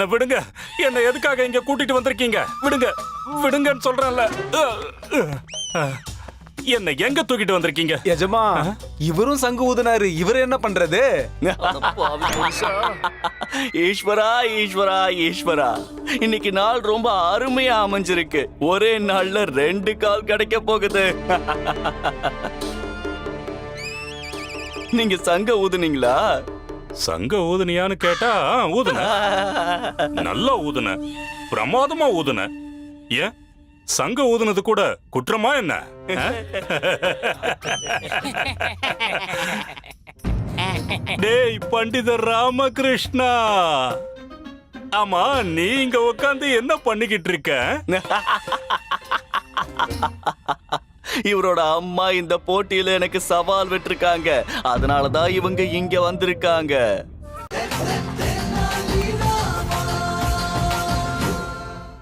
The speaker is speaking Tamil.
என்ன விடுங்க. என்ன எதுக்காக இங்க கூட்டிட்டு வந்திருக்கீங்க? விடுங்க. விடுங்கன்னு சொல்றேன்ல. என்ன எங்க தூக்கிட்டு வந்திருக்கீங்க? எஜமா இவரும் சங்கு ஊதுனாரு. இவர் என்ன பண்றது? ஈஸ்வரா ஈஸ்வரா ஈஸ்வரா. இன்னைக்கு நாள் ரொம்ப அருமையா அமைஞ்சிருக்கு. ஒரே நாள்ல ரெண்டு கால் கிடைக்க போகுது. நீங்க சங்க ஊதுனீங்களா? சங்க ஊதுனியான்னு கேட்டா ஊதுன. நல்லா ஊதுன. பிரமாதமா ஊதுன. ஏன்? சங்க ஊதுனது கூட குற்றமா என்ன? டேய் பண்டிதர் ராமகிருஷ்ணா. ஆமா நீ இங்க உட்காந்து என்ன பண்ணிக்கிட்டு இருக்க? இவரோட அம்மா இந்த போட்டியில எனக்கு சவால் விட்டுருக்காங்க. அதனாலதான் இவங்க இங்க வந்திருக்காங்க.